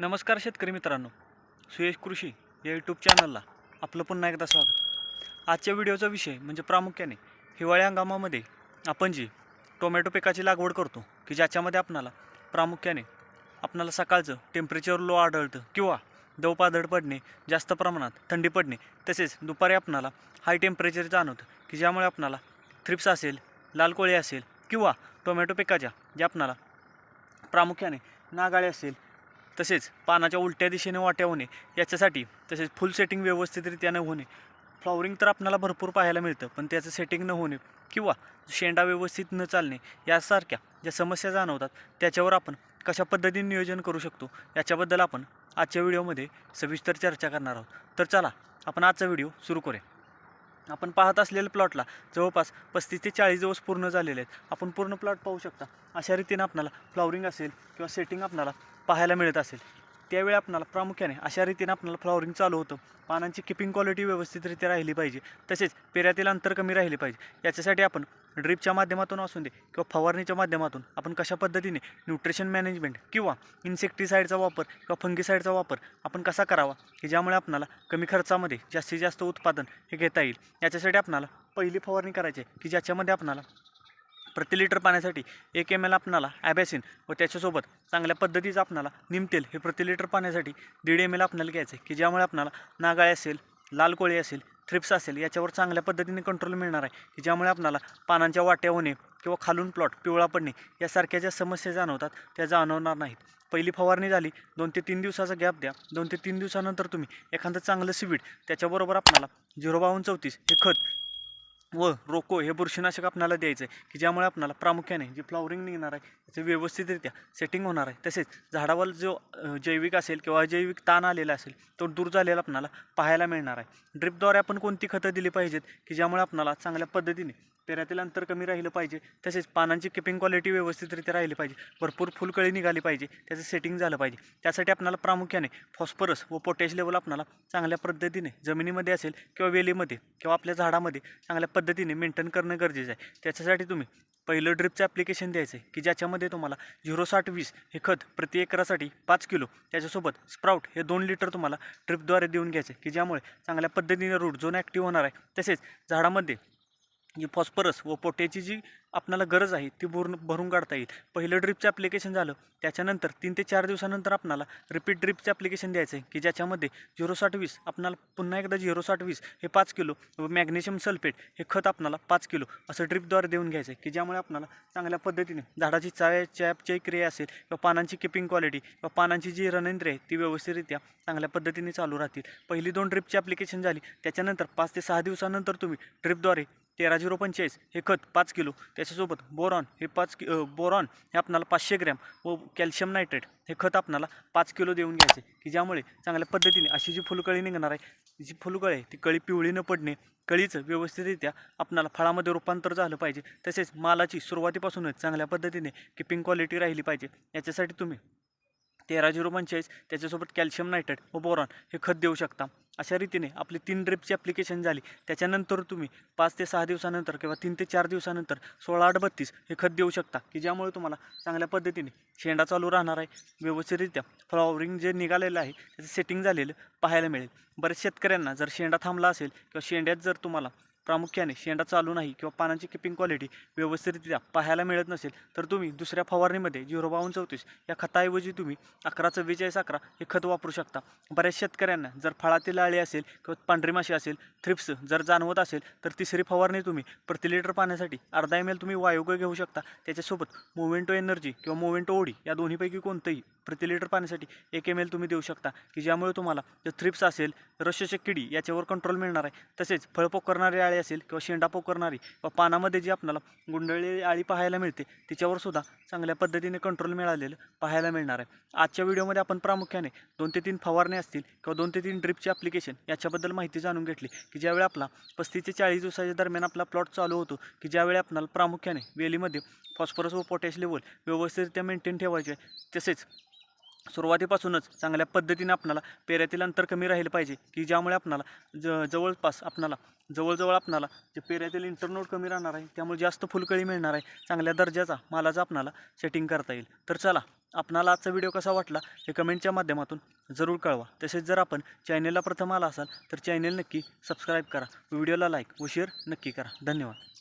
नमस्कार शेतकरी मित्रांनो. सुयश कृषी या यूट्यूब चॅनलला आपलं पुन्हा एकदा स्वागत. आजच्या व्हिडिओचा विषय म्हणजे प्रामुख्याने हिवाळी हंगामामध्ये आपण जी टोमॅटो पिकाची लागवड करतो की ज्याच्यामध्ये आपणाला प्रामुख्याने आपणाला सकाळचं टेम्परेचर लो आढळतं किंवा दव पादळ पडणे जास्त प्रमाणात थंडी पडणे तसेच दुपारी आपणाला हाय टेम्परेचर जाणवतं की ज्यामुळे आपणाला थ्रिप्स असेल लाल कोळी असेल किंवा टोमॅटो पिकाच्या जे आपणाला प्रामुख्याने नागाळे असेल तसेच पानाच्या उलट्या दिशेने वाट्या होणे याच्यासाठी तसेच फुल सेटिंग व्यवस्थितरित्या न होणे. फ्लॉवरिंग तर आपल्याला भरपूर पाहायला मिळतं पण त्याचं सेटिंग न होणे किंवा शेंडा व्यवस्थित न चालणे यासारख्या ज्या समस्या जाणवतात त्याच्यावर आपण कशा पद्धतीने नियोजन करू शकतो याच्याबद्दल आपण आजच्या व्हिडिओमध्ये सविस्तर चर्चा करणार आहोत. तर चला आपण आजचा व्हिडिओ सुरू करूया. आपण पाहत असलेल्या प्लॉटला जवळपास पस्तीस ते चाळीस दिवस पूर्ण झालेले आहेत. आपण पूर्ण प्लॉट पाहू शकता. अशा रीतीने आपणाला फ्लॉवरिंग असेल किंवा सेटिंग आपणाला पाहायला मिळत असेल. त्यावेळी आपणाला प्रामुख्याने अशा रीतीने आपल्याला फ्लॉवरिंग चालू होतं. पानांची किपिंग क्वालिटी व्यवस्थितरित्या राहिली पाहिजे. तसेच पेऱ्यातील अंतर कमी राहिले पाहिजे. याच्यासाठी आपण ड्रिपच्या माध्यमातून असून दे किंवा फवारणीच्या माध्यमातून आपण कशा पद्धतीने न्यूट्रिशन मॅनेजमेंट किंवा इन्सेक्टिसाईडचा वापर किंवा फंगिसाईडचा वापर आपण कसा करावा की ज्यामुळे आपणाला कमी खर्चामध्ये जास्तीत जास्त उत्पादन हे घेता येईल. याच्यासाठी आपणाला पहिली फवारणी करायची आहे की ज्याच्यामध्ये आपणाला प्रति लिटर पाण्यासाठी एक एम एल आपणाला ॲबॅसिन व त्याच्यासोबत चांगल्या पद्धतीचं आपणाला निमतेल हे प्रति लिटर पाण्यासाठी दीड एम एल आपल्याला घ्यायचं आहे की ज्यामुळे आपणाला नागाळे असेल लाल कोळी असेल थ्रिप्स असेल याच्यावर चांगल्या पद्धतीने कंट्रोल मिळणार आहे. की ज्यामुळे आपणाला पानांच्या वाट्या होणे किंवा खालून प्लॉट पिवळा पडणे यासारख्या ज्या समस्या जाणवतात त्या जाणवणार नाहीत. पहिली फवारणी झाली दोन ते तीन दिवसाचा गॅप द्या. दोन ते तीन दिवसानंतर तुम्ही एखादं चांगलं सिवीड त्याच्याबरोबर आपणाला झिरो बावन्न चौतीस हे खत व रोको हे बुरशीनाशक आपणाला द्यायचं आहे की ज्यामुळे आपणाला प्रामुख्याने जी फ्लॉवरिंग निघणार आहे त्याचं व्यवस्थितरित्या सेटिंग होणार आहे. तसेच झाडावर जो जैविक असेल किंवा अजैविक ताण आलेला असेल तो दूर झालेला आपणाला पाहायला मिळणार आहे. ड्रिपद्वारे आपण कोणती खतं दिली पाहिजेत की ज्यामुळे आपणाला चांगल्या पद्धतीने पेऱ्यातील अंतर कमी राहिलं पाहिजे तसेच पानांची किपिंग क्वालिटी व्यवस्थितरित्या राहिली पाहिजे भरपूर फुलकळी निघाली पाहिजे त्याचं सेटिंग झालं पाहिजे. त्यासाठी आपणाला प्रामुख्याने फॉस्फरस व पोटॅश लेवल आपणाला चांगल्या पद्धतीने जमिनीमध्ये असेल किंवा वेलीमध्ये किंवा आपल्या झाडामध्ये चांगल्या पद्धतीने मेंटेन करणं गरजेचं आहे. त्याच्यासाठी तुम्ही पहिलं ड्रिपचं ॲप्लिकेशन द्यायचं आहे की ज्याच्यामध्ये तुम्हाला झिरो साठ वीस हे खत प्रति एकरासाठी पाच किलो त्याच्यासोबत स्प्राउट हे दोन लिटर तुम्हाला ड्रिपद्वारे देऊन घ्यायचं आहे की ज्यामुळे चांगल्या पद्धतीने रूट झोन ॲक्टिव्ह होणार आहे. तसेच झाडामध्ये जी फॉस्फरस व पोट्याची जी आपणाला गरज आहे ती भरून भरून काढता येईल. पहिलं ड्रिपचं ॲप्लिकेशन झालं. त्याच्यानंतर तीन ते चार दिवसानंतर आपणाला रिपीट ड्रिपचं ॲप्लिकेशन द्यायचं आहे की ज्याच्यामध्ये झिरो साठ वीस आपणाला पुन्हा एकदा झिरो साठ वीस हे पाच किलो व मॅग्नेशियम सल्फेट हे खत आपणाला पाच किलो असं ड्रिपद्वारे देऊन घ्यायचं आहे की ज्यामुळे आपणाला चांगल्या पद्धतीने झाडाची चाय चॅपची क्रिया असेल किंवा पानांची किपिंग क्वालिटी किंवा पानांची जी रणेंद्र आहे ती व्यवस्थितरित्या चांगल्या पद्धतीने चालू राहतील. पहिली दोन ड्रिपची ॲप्लिकेशन झाली. त्याच्यानंतर पाच ते सहा दिवसानंतर तुम्ही ड्रिपद्वारे तेरा झिरो पंचेचाळीस. हे खत पाच किलो. त्याच्यासोबत बोरॉन हे पाच कि बोरॉन हे आपणाला पाचशे ग्रॅम व कॅल्शियम नायट्रेट हे खत आपणाला पाच किलो देऊन घ्यायचे. की ज्यामुळे चांगल्या पद्धतीने अशी जी फुलकळी निघणार आहे जी फुलकळी आहे ती कळी पिवळी न पडणे कळीचं व्यवस्थितरित्या आपणाला फळामध्ये रूपांतर झालं पाहिजे. तसेच मालाची सुरुवातीपासूनच चांगल्या पद्धतीने किपिंग क्वालिटी राहिली पाहिजे. याच्यासाठी तुम्ही तेरा झिरो पंचेचाळीस त्याच्यासोबत कॅल्शियम नायट्रेट व बोरॉन हे खत देऊ शकता. अशा रीतीने आपली तीन ड्रिपची ॲप्लिकेशन झाली. त्याच्यानंतर तुम्ही पाच ते सहा दिवसानंतर किंवा तीन ते चार दिवसानंतर सोळा आठ बत्तीस हे खत देऊ शकता. की ज्यामुळे तुम्हाला चांगल्या पद्धतीने शेंडा चालू राहणार आहे. व्यवस्थितरित्या फ्लॉवरिंग जे निघालेलं आहे त्याचं सेटिंग झालेलं पाहायला मिळेल. बऱ्याच शेतकऱ्यांना जर शेंडा थांबला असेल किंवा शेंड्यात जर तुम्हाला प्रामुख्याने शेंडा चालू नाही किंवा पानांची किपिंग क्वालिटी व्यवस्थितरित्या पाहायला मिळत नसेल तर तुम्ही दुसऱ्या फवारणीमध्ये झिरो बावन्न चौतीस या खताऐवजी तुम्ही अकरा चव्वेचाळीस अकरा हे खत वापरू शकता. बऱ्याच शेतकऱ्यांना जर फळातील आळी असेल किंवा पांढरी माशी असेल थ्रिप्स जर जाणवत असेल तर तिसरी फवारणी तुम्ही प्रति लिटर पाण्यासाठी अर्धा एम एल तुम्ही वायोग्य घेऊ शकता. त्याच्यासोबत मोव्हेंटो एनर्जी किंवा मोव्हेंटो ओडी या दोन्हीपैकी कोणतंही प्रति लिटर पाण्यासाठी एक एम एल तुम्ही देऊ शकता. की ज्यामुळे तुम्हाला जे थ्रिप्स असेल रशोषक किडी याच्यावर कंट्रोल मिळणार आहे. तसेच फळ करणारी आळी असेल किंवा शेंडा करणारी किंवा पानामध्ये जी आपल्याला गुंडळलेली आळी पाहायला मिळते तिच्यावर सुद्धा चांगल्या पद्धतीने कंट्रोल मिळालेलं पाहायला मिळणार आहे. आजच्या व्हिडिओमध्ये आपण प्रामुख्याने दोन ते तीन फवारणी असतील किंवा दोन ते तीन ड्रिपचे ॲप्लिकेशन याच्याबद्दल माहिती जाणून घेतली. की ज्यावेळी आपला पस्तीस ते चाळीस दिवसाच्या दरम्यान आपला प्लॉट चालू होतो की ज्यावेळी आपल्याला प्रामुख्याने वेलीमध्ये फॉस्फरस व पोटॅश लेवल व्यवस्थितरित्या मेंटेन ठेवायचे आहे. तसेच सुरुवातीपासूनच चांगल्या पद्धतीने आपणाला पेऱ्यातील अंतर कमी राहिलं पाहिजे की ज्यामुळे आपणाला ज जवळपास आपणाला जवळजवळ आपणाला जे पेऱ्यातील इंटरनोड कमी राहणार आहे त्यामुळे जास्त फुलकळी मिळणार आहे चांगल्या दर्जाचा मालाचा आपणाला सेटिंग करता येईल. तर चला आपणाला आजचा व्हिडिओ कसा वाटला हे कमेंटच्या माध्यमातून जरूर कळवा. तसेच जर आपण चॅनेलला प्रथम आला असाल तर चॅनेल नक्की सबस्क्राईब करा. व्हिडिओला लाईक व शेअर नक्की करा. धन्यवाद.